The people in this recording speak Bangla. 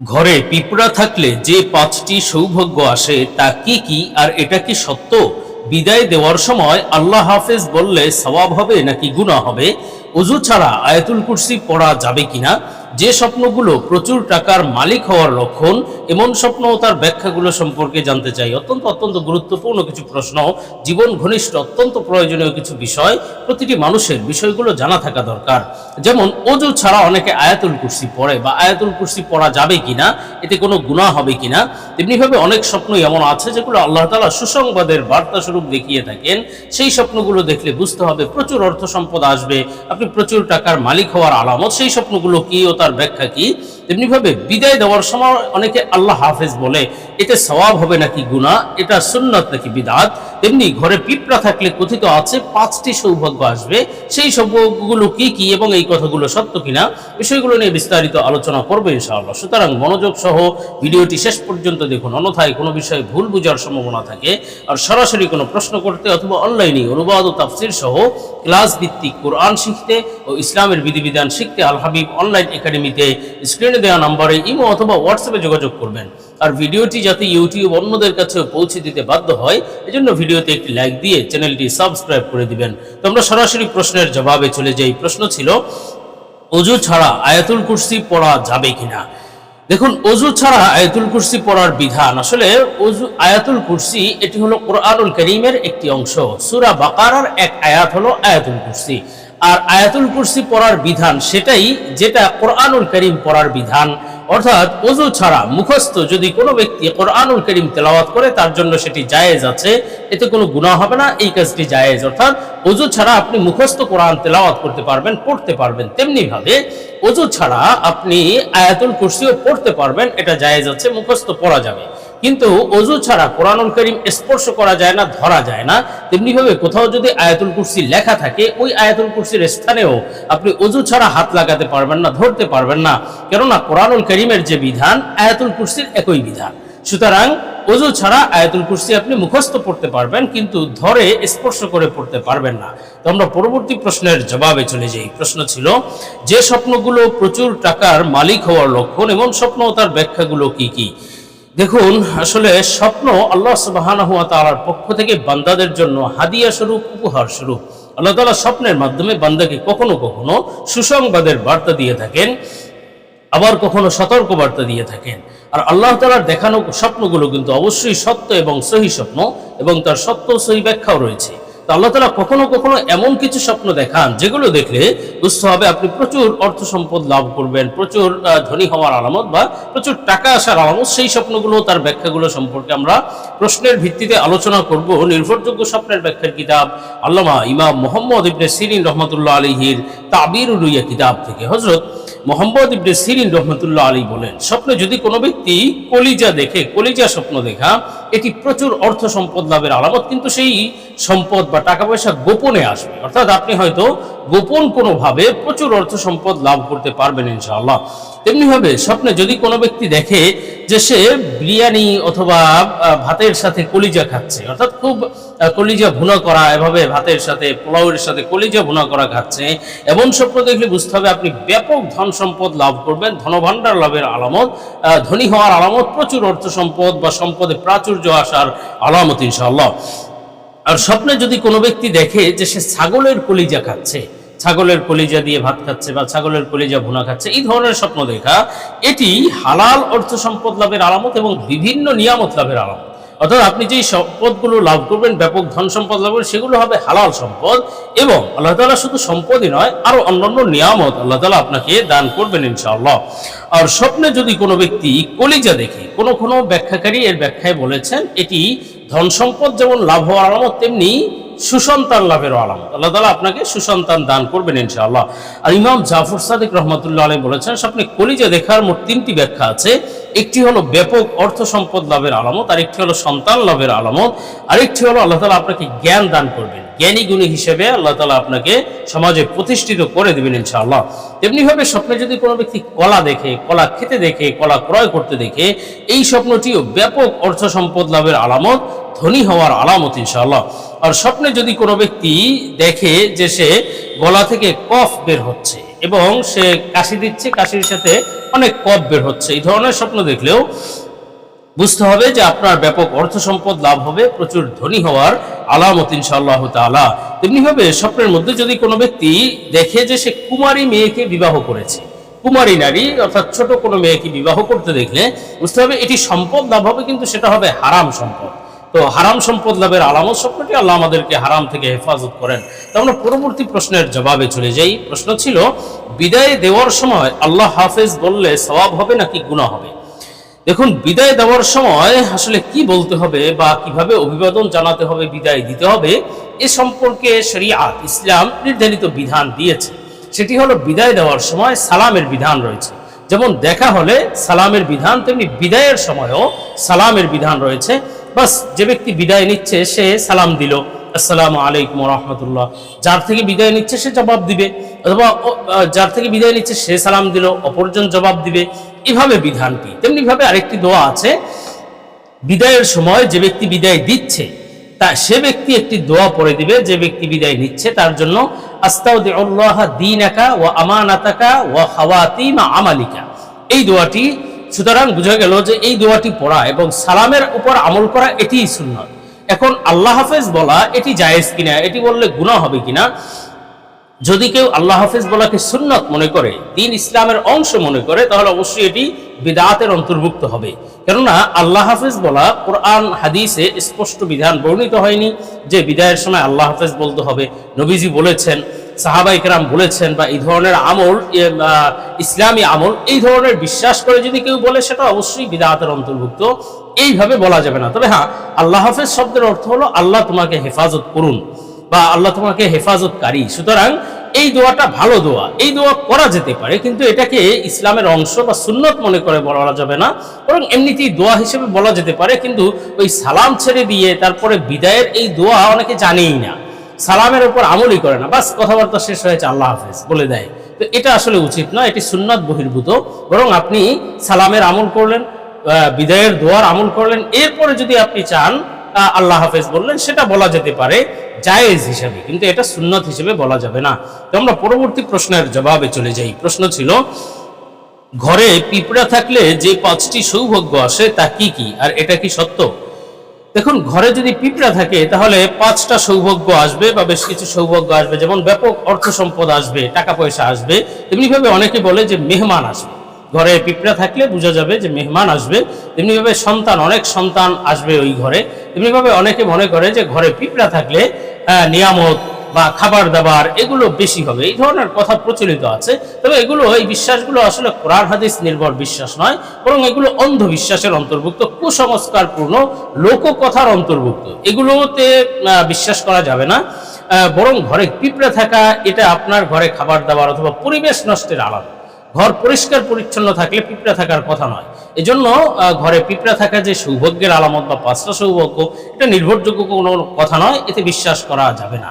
ঘরে পিঁপড়া থাকলে যে পাঁচটি সৌভাগ্য আসে, তা কি কি আর এটা কি সত্য? বিদায় দেওয়ার সময় আল্লাহ হাফেজ বললে, সওয়াব হবে নাকি গুণা হবে? অজু ছাড়া আয়াতুল কুরসি পড়া যাবে কিনা? যে স্বপ্নগুলো প্রচুর টাকার মালিক হওয়ার লক্ষণ, এমন স্বপ্ন ও তার ব্যাখ্যাগুলো সম্পর্কে জানতে চাই। অত্যন্ত অত্যন্ত গুরুত্বপূর্ণ কিছু প্রশ্ন, জীবন ঘনিষ্ঠ, অত্যন্ত প্রয়োজনীয় কিছু বিষয়, প্রতিটি মানুষের বিষয়গুলো জানা থাকা দরকার। যেমন অজু ছাড়া অনেকে আয়াতুল কুর্সি পড়ে, বা আয়াতুল কুর্সি পড়া যাবে কিনা, এতে কোনো গুণা হবে কিনা? তেমনিভাবে অনেক স্বপ্ন এমন আছে যেগুলো আল্লাহ তালা সুসংবাদের বার্তা স্বরূপ দেখিয়ে থাকেন। সেই স্বপ্নগুলো দেখলে বুঝতে হবে প্রচুর অর্থ সম্পদ আসবে, আপনি প্রচুর টাকার মালিক হওয়ার আলামত। সেই স্বপ্নগুলো কি ও তার ব্যাখ্যা কি? তেমনিভাবে বিদায় দেওয়ার সময় অনেকে আল্লাহ হাফেজ বলে, এতে সওয়াব হবে নাকি গুনাহ? এটা সুন্নত নাকি বিদাত? তেমনি ঘরে পিঁপড়া থাকলে কথিত আছে, পাঁচটি সৌভাগ্য আসবে। সেই সৌভাগ্যগুলো কি কি এবং এই কথাগুলো সত্য কিনা, বিষয়গুলো নিয়ে বিস্তারিত আলোচনা করবে ইনশাআল্লাহ। সুতরাং মনোযোগ সহ ভিডিওটি শেষ পর্যন্ত দেখুন। অন্যথায় কোনো বিষয়ে ভুল বোঝার সম্ভাবনা থাকে, আর সরাসরি কোনো প্রশ্ন করতে অথবা অনলাইনে অনুবাদ ও তাফসির সহ ক্লাস ভিত্তিক কোরআন শিখতে ও ইসলামের বিধিবিধান শিখতে আল হাবিব অনলাইন একাডেমিতে স্ক্রিনে দেওয়া নম্বরে ইমো অথবা হোয়াটসঅ্যাপে যোগাযোগ করবেন। আর ভিডিওটি যাতে ইউটিউব অন্যদের কাছে পৌঁছে দিতে বাধ্য হয়, এজন্য ভিডিওতে একটি লাইক দিয়ে চ্যানেলটি সাবস্ক্রাইব করে দিবেন। তো আমরা সরাসরি প্রশ্নের জবাবে চলে যাই। প্রশ্ন ছিল অজু ছাড়া আয়াতুল কুরসি পড়া যাবে কিনা? দেখুন অজু ছাড়া আয়াতুল কুরসি পড়ার বিধান আসলে অজু আয়াতুল কুরসি এটি হলো কোরআনুল করিমের একটি অংশ। সূরা বাকারার এক আয়াত হলো আয়াতুল কুরসি। আর আয়াতুল কুরসি পড়ার বিধান সেটাই যেটা কোরআনুল করিম পড়ার বিধান। অর্থাৎ অজু ছাড়া মুখস্থ যদি কোনো ব্যক্তি কোরআনুল করিম তেলাওয়াত করে, তার জন্য সেটি জায়েজ আছে। এতে কোনো গুণা হবে না, এই কাজটি জায়েজ। অর্থাৎ অজু ছাড়া আপনি মুখস্থ কোরআন তেলাওয়াত করতে পারবেন, পড়তে পারবেন তেমনি ভাবে অজু ছাড়া আপনি আয়াতুল কুরসিও পড়তে পারবেন, এটা জায়েজ আছে, মুখস্থ পড়া যাবে। কিন্তু অজু ছাড়া কোরআনুল করিম স্পর্শ করা যায় না, ধরা যায় না। তেমনি ভাবে কোথাও যদি আয়াতুল কুরসি লেখা থাকে, ওই আয়াতুল কুরসির স্থানেও আপনি অজু ছাড়া হাত লাগাতে পারবেন না, ধরতে পারবেন না। কেননা কোরআনুল করিমের যে বিধান, আয়াতুল কুরসির একই বিধান। সুতরাং অজু ছাড়া আয়াতুল কুরসি আপনি মুখস্থ পড়তে পারবেন, কিন্তু ধরে স্পর্শ করে পড়তে পারবেন না। তো আমরা পরবর্তী প্রশ্নের জবাবে চলে যাই। প্রশ্ন ছিল, যে স্বপ্নগুলো প্রচুর টাকার মালিক হওয়ার লক্ষণ এবং স্বপ্ন তার ব্যাখ্যাগুলো কি কি? দেখুন, আসলে স্বপ্ন আল্লাহ সুবাহানাহু ওয়া তাআলার পক্ষ থেকে বান্দাদের জন্য হাদিয়া স্বরূপ, উপহার স্বরূপ। আল্লাহ তালা স্বপ্নের মাধ্যমে বান্দাকে কখনো কখনো সুসংবাদের বার্তা দিয়ে থাকেন, আবার কখনো সতর্ক বার্তা দিয়ে থাকেন। আর আল্লাহ তালার দেখানো স্বপ্নগুলো কিন্তু অবশ্যই সত্য এবং সহি স্বপ্ন, এবং তার সত্য সহি ব্যাখ্যাও রয়েছে। আল্লাহ তালা কখনো কখনো এমন কিছু স্বপ্ন দেখান, যেগুলো দেখলে বুঝতে হবে আপনি প্রচুর অর্থ সম্পদ লাভ করবেন, প্রচুর ধনী হওয়ার আলামত বা প্রচুর টাকা আসার আলামত, সেই স্বপ্নগুলো, তার ব্যাখ্যাগুলো সম্পর্কে আমরা প্রশ্নের ভিত্তিতে আলোচনা করব। নির্ভরযোগ্য স্বপ্নের ব্যাখ্যার কিতাব আল্লামা ইমাম মোহাম্মদ ইবনে সিরিন রহমতুল্লাহ আলহির তাবির উলুইয়া কিতাব থেকে। হজরত মোহাম্মদ ইবনে সিরিন রহমতুল্লাহ আলী বলেন, স্বপ্নে যদি কোনো ব্যক্তি কলিজা দেখে, কলিজা স্বপ্ন দেখা, এটি প্রচুর অর্থ সম্পদ লাভের আলামত, কিন্তু সেই সম্পদ বা টাকা পয়সা গোপনে আসবে। অর্থাৎ আপনি হয়তো গোপন কোনোভাবে প্রচুর অর্থ সম্পদ লাভ করতে পারবেন ইনশাআল্লাহ। তেমনিভাবে স্বপ্নে যদি কোনো ব্যক্তি দেখে যে সে বিরিয়ানি অথবা ভাতের সাথে কলিজা খাচ্ছে, অর্থাৎ খুব কলিজা ভুনা করা, এভাবে ভাতের সাথে, পোলাওয়ের সাথে কলিজা ভুনা করা খাচ্ছে, এমন স্বপ্ন দেখলে বুঝতে হবে আপনি ব্যাপক ধন সম্পদ লাভ করবেন, ধনভাণ্ডার লাভের আলামত ধনী হওয়ার আলামত, প্রচুর অর্থ সম্পদ বা সম্পদে প্রাচুর্য আসার আলামত ইনশাআল্লাহ। আর স্বপ্নে যদি কোনো ব্যক্তি দেখে যে সে ছাগলের কলিজা খাচ্ছে, ছাগলের কলিজা দিয়ে ভাত খাচ্ছে বা ছাগলের কলিজা ভুনা খাচ্ছে, এই ধরনের স্বপ্ন দেখা, এটি হালাল অর্থ সম্পদ লাভের আলামত এবং বিভিন্ন নিয়ামত লাভের আলামত। অর্থাৎ আপনি যেই সম্পদগুলো লাভ করবেন, ব্যাপক ধন সম্পদ লাভ করবেন, সেগুলো হবে হালাল সম্পদ এবং আল্লাহ তালা শুধু সম্পদই নয়, আরও অন্যান্য নিয়ামত আল্লাহ তালা আপনাকে দান করবেন ইনশাআল্লাহ। আর স্বপ্নে যদি কোনো ব্যক্তি কলিজা দেখে, কোনো কোনো ব্যাখ্যাকারী এর ব্যাখ্যায় বলেছেন, এটি ধন সম্পদ যেমন লাভ হওয়ার আলামত, তেমনি সুসন্তান লাভের আলামত। আল্লাহ তালা আপনাকে সুসন্তান দান করবেন ইনশাআল্লাহ। আর ইমাম জাফর সাদিক রহমতুল্লাহ আলী বলেছেন স্বপ্নে কলিজা দেখার মোট তিনটি ব্যাখ্যা আছে। একটি হলো ব্যাপক অর্থ সম্পদ লাভের আলামত, আরেকটি হলো সন্তান লাভের আলামত, আরেকটি হলো আল্লাহ তালা আপনাকে জ্ঞান দান করবেন। জ্ঞানী গুণী হিসেবে আল্লাহ তালা আপনাকে সমাজে প্রতিষ্ঠিত করে দেবেন ইনশাআল্লাহ। তেমনিভাবে স্বপ্নে যদি কোনো ব্যক্তি কলা দেখে, কলা খেতে দেখে, কলা ক্রয় করতে দেখে, এই স্বপ্নটিও ব্যাপক অর্থ সম্পদ লাভের আলামত, ধনী হওয়ার আলামত ইনশাআল্লাহ। আর স্বপ্নে যদি কোনো ব্যক্তি দেখে যে সে গলা থেকে কফ বের হচ্ছে এবং সে কাশি দিচ্ছে, কাশির সাথে অনেক কফ বের হচ্ছে, এই ধরনের স্বপ্ন দেখলেও বুঝতে হবে যে আপনার ব্যাপক অর্থ সম্পদ লাভ হবে, প্রচুর ধনী হওয়ার আলামত ইনশাআল্লাহ তাআলা। তেমনিভাবে স্বপ্নের মধ্যে যদি কোনো ব্যক্তি দেখে যে সে কুমারী মেয়েকে বিবাহ করেছে, কুমারী নারী অর্থাৎ ছোট কোনো মেয়েকে বিবাহ করতে দেখলে বুঝতে হবে এটি সম্পদ লাভ হবে, কিন্তু সেটা হবে হারাম সম্পদ। তো হারাম সম্পদ লাভের আলামত স্বপ্নটি আল্লাহ আমাদেরকে হারাম থেকে হেফাজত করেন। তো পরবর্তী প্রশ্নের জবাবে চলে যাই। প্রশ্ন ছিল, বিদায় দেওয়ার সময় আল্লাহ হাফেজ বললে সওয়াব হবে নাকি গুনাহ হবে? দেখুন, বিদায় দেওয়ার সময় আসলে কি বলতে হবে বা কীভাবে অভিবাদন জানাতে হবে, বিদায় দিতে হবে, এ সম্পর্কে শরিয়াত, ইসলাম নির্ধারিত বিধান দিয়েছে। সেটি হলো বিদায় দেওয়ার সময় সালামের বিধান রয়েছে। যেমন দেখা হলে সালামের বিধান, তেমনি বিদায়ের সময়ও সালামের বিধান রয়েছে। বাস, যে ব্যক্তি বিদায় নিচ্ছে, সে সালাম দিল, আসসালামু আলাইকুম রহমতুল্লাহ। যার থেকে বিদায় নিচ্ছে, সে জবাব দিবে। অথবা যার থেকে বিদায় নিচ্ছে, সে সালাম দিল, অপরজন জবাব দিবে। এভাবে বিধানটি তেমনি ভাবে আরেকটি দোয়া আছে, বিদায়ের সময় যে ব্যক্তি বিদায় দিচ্ছে, তা সে ব্যক্তি একটি দোয়া পড়ে দিবে, যে ব্যক্তি বিদায় নিচ্ছে, তার জন্য আস্তাউদ্দিল্লাহ দিনাকা ও আমানাতাকা ও খাওয়াতিমা আমালিকা। এই দোয়াটি, সুতরাং বোঝা গেল যে এই দোয়াটি পড়া এবং সালামের উপর আমল করা এটিই সুন্নত। এখন আল্লাহ হাফেজ বলা এটি জায়েজ কিনা, এটি বললে গুনাহ হবে কিনা যদি কেউ আল্লাহ হাফিজ বলাকে সুন্নত মনে করে, দিন ইসলামের অংশ মনে করে, তাহলে অবশ্যই এটি বিদাতের অন্তর্ভুক্ত হবে। কেননা আল্লাহ হাফিজ বলা কোরআন, হাদিসে স্পষ্ট বিধান বর্ণিত হয়নি যে বিদায়ের সময় আল্লাহ হাফিজ বলতে হবে। নবীজি বলেছেন, সাহাবাই কেরাম বলেছেন বা এই ধরনের আমল ইসলামী আমল, এই ধরনের বিশ্বাস করে যদি কেউ বলে, সেটা অবশ্যই বিদাতের অন্তর্ভুক্ত। এইভাবে বলা যাবে না। তবে হ্যাঁ আল্লাহ হাফেজ শব্দের অর্থ হলো, আল্লাহ তোমাকে হেফাজত করুন। বা আল্লাহ তোমাকে হেফাজতকারী। সুতরাং এই দোয়াটা ভালো দোয়া। এই দোয়া করা যেতে পারে, কিন্তু এটাকে ইসলামের অংশ বা সুন্নত মনে করে বলা যাবে না। বরং এমনিতেই দোয়া হিসেবে বলা যেতে পারে, কিন্তু ওই সালাম ছেড়ে দিয়ে তারপরে বিদায়ের এই দোয়া অনেকে জানেই না। সালামের উপর আমলই করে না। বাস, কথাবার্তা শেষ হয়েছে, আল্লাহ হাফেজ, বলে দেয়। তো এটা আসলে উচিত নয়, এটি সুন্নত বহির্ভূত। বরং আপনি সালামের আমল করলেন বিদায়ের দোয়ার আমল করলেন। এরপরে যদি আপনি চান আল্লাহ হাফেজ বললেন, সেটা বলা যেতে পারে জায়েজ হিসাবে, কিন্তু এটা সুন্নত হিসেবে বলা যাবে না। তো আমরা পরবর্তী প্রশ্নের জবাবে চলে যাই। প্রশ্ন ছিল, ঘরে পিঁপড়া থাকলে যে পাঁচটি সৌভাগ্য আসে তা কি কি, আর এটা কি সত্য? দেখুন, ঘরে যদি পিঁপড়া থাকে, তাহলে পাঁচটা সৌভাগ্য আসবে বা বেশ কিছু সৌভাগ্য আসবে, যেমন ব্যাপক অর্থ সম্পদ আসবে, টাকা পয়সা আসবে, তেমনিভাবে অনেকে বলে যে মেহমান আসবে। ঘরে পিঁপড়া থাকলে বোঝা যাবে যে মেহমান আসবে। তেমনিভাবে সন্তান, অনেক সন্তান আসবে ওই ঘরে। তেমনিভাবে অনেকে মনে করে যে ঘরে পিঁপড়া থাকলে নিয়ামত বা খাবার দাবার এগুলো বেশি হবে। এই ধরনের কথা প্রচলিত আছে। তবে এগুলো, এই বিশ্বাসগুলো আসলে কোরআন, হাদিস নির্ভর বিশ্বাস নয়, বরং এগুলো অন্ধবিশ্বাসের অন্তর্ভুক্ত, কুসংস্কারপূর্ণ, লোককথার অন্তর্ভুক্ত। এগুলোতে বিশ্বাস করা যাবে না। বরং ঘরে পিঁপড়ে থাকা, এটা আপনার ঘরে খাবার দাবার অথবা পরিবেশ নষ্টের আলাদা। ঘর পরিষ্কার পরিচ্ছন্ন থাকলে পিঁপড়া থাকার কথা নয়। এজন্য ঘরে পিঁপড়া থাকা যে সৌভাগ্যের আলামত বা পাঁচটা সৌভাগ্য, এটা নির্ভরযোগ্য কোনো কথা নয়, এতে বিশ্বাস করা যাবে না।